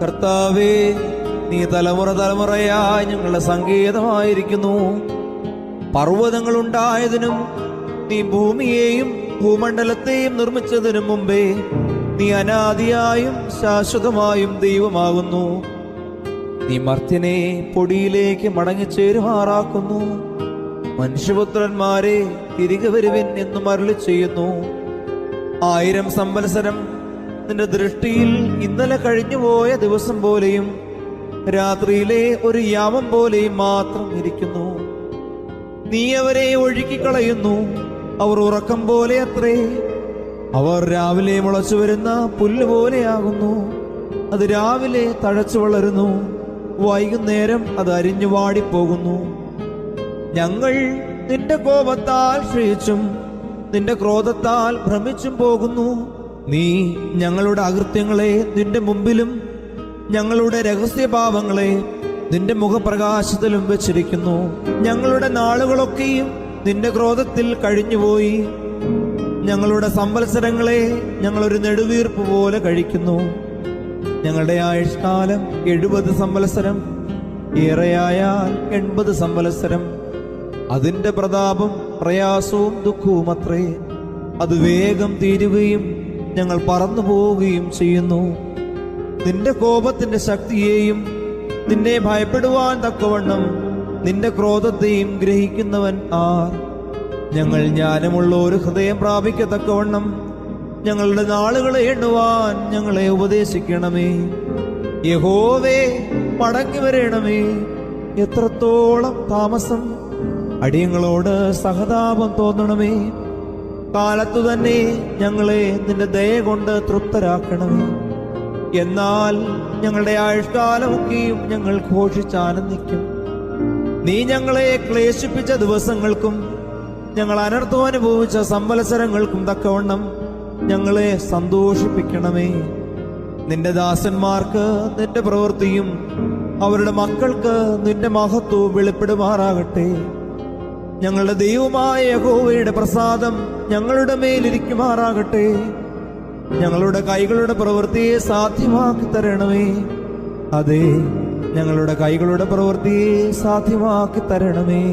കർത്താവേ നീ തലമുറ തലമുറയായി ഞങ്ങളുടെ സങ്കേതമായിരിക്കുന്നു. പർവതങ്ങൾ ഉണ്ടായതിനും നീ ഭൂമിയെയും ഭൂമണ്ഡലത്തെയും നിർമ്മിച്ചതിനും മുമ്പേ നീ അനാദിയായും ശാശ്വതമായും ദൈവമാകുന്നു. നീ മർത്യനെ പൊടിയിലേക്ക് മടങ്ങിച്ചേരുമാറാക്കുന്നു. മനുഷ്യപുത്രന്മാരെ തിരികെ വരുവിൻ എന്നും അരുളി ചെയ്യുന്നു ആയിരം സംവത്സരം നിന്റെ ദൃഷ്ടിയിൽ ഇന്നലെ കഴിഞ്ഞുപോയ ദിവസം പോലെയും രാത്രിയിലെ ഒരു യാമം പോലെയും മാത്രം ഇരിക്കുന്നു. നീ അവരെ ഒഴുക്കിക്കളയുന്നു. അവർ ഉറക്കം പോലെ അത്രേ. അവർ രാവിലെ മുളച്ചു വരുന്ന പുല്ല് പോലെയാകുന്നു അത് രാവിലെ തഴച്ചു വളരുന്നു. വൈകുന്നേരം അത് അരിഞ്ഞു വാടിപ്പോകുന്നു. ഞങ്ങൾ നിന്റെ കോപത്താൽ ക്ഷയിച്ചും നിന്റെ ക്രോധത്താൽ ഭ്രമിച്ചും പോകുന്നു. നീ ഞങ്ങളുടെ അകൃത്യങ്ങളെ നിന്റെ മുമ്പിലും ഞങ്ങളുടെ രഹസ്യഭാവങ്ങളെ നിന്റെ മുഖപ്രകാശത്തിലും വെച്ചിരിക്കുന്നു. ഞങ്ങളുടെ നാളുകളൊക്കെയും നിന്റെ ക്രോധത്തിൽ കഴിഞ്ഞുപോയി. ഞങ്ങളുടെ സംവത്സരങ്ങളെ ഞങ്ങളൊരു നെടുവീർപ്പ് പോലെ കഴിക്കുന്നു. ഞങ്ങളുടെ ആയുഷ്കാലം എഴുപത് സംവത്സരം ഏറെയായാൽ എൺപത് സംവത്സരം. അതിന്റെ പ്രതാപം പ്രയാസവും ദുഃഖവും അത്രേ അത് വേഗം തീരുകയും ഞങ്ങൾ പറന്നു പോവുകയും ചെയ്യുന്നു. നിന്റെ കോപത്തിന്റെ ശക്തിയെയും നിന്നെ ഭയപ്പെടുവാൻ തക്കവണ്ണം നിന്റെ ക്രോധത്തെയും ഗ്രഹിക്കുന്നവൻ ആർ. ഞങ്ങൾ ജ്ഞാനമുള്ള ഒരു ഹൃദയം പ്രാപിക്കത്തക്കവണ്ണം ഞങ്ങളുടെ നാളുകളെ എണ്ണുവാൻ ഞങ്ങളെ ഉപദേശിക്കണമേ. യഹോവേ മടങ്ങി വരേണമേ. എത്രത്തോളം താമസം അടിയങ്ങളോട് സഹതാപം തോന്നണമേ. കാലത്തു തന്നെ ഞങ്ങളെ നിന്റെ ദയ കൊണ്ട് തൃപ്തരാക്കണമേ എന്നാൽ ഞങ്ങളുടെ ആയുഷ്കാലമൊക്കെയും ഞങ്ങൾ ഘോഷിച്ചാനന്ദിക്കും. നീ ഞങ്ങളെ ക്ലേശിപ്പിച്ച ദിവസങ്ങൾക്കും ഞങ്ങൾ അനർത്ഥം അനുഭവിച്ച സമ്പലസരങ്ങൾക്കും തക്കവണ്ണം ഞങ്ങളെ സന്തോഷിപ്പിക്കണമേ. നിന്റെ ദാസന്മാർക്ക് നിന്റെ പ്രവൃത്തിയും അവരുടെ മക്കൾക്ക് നിന്റെ മഹത്വവും വെളിപ്പെടുമാറാകട്ടെ. ഞങ്ങളുടെ ദൈവമായ യഹോവയുടെ പ്രസാദം ഞങ്ങളുടെ മേലിരിക്കുമാറാകട്ടെ ഞങ്ങളുടെ കൈകളുടെ പ്രവൃത്തിയെ സാധ്യമാക്കി തരണമേ. അതെ ഞങ്ങളുടെ കൈകളുടെ പ്രവൃത്തിയെ സാധ്യമാക്കി തരണമേ.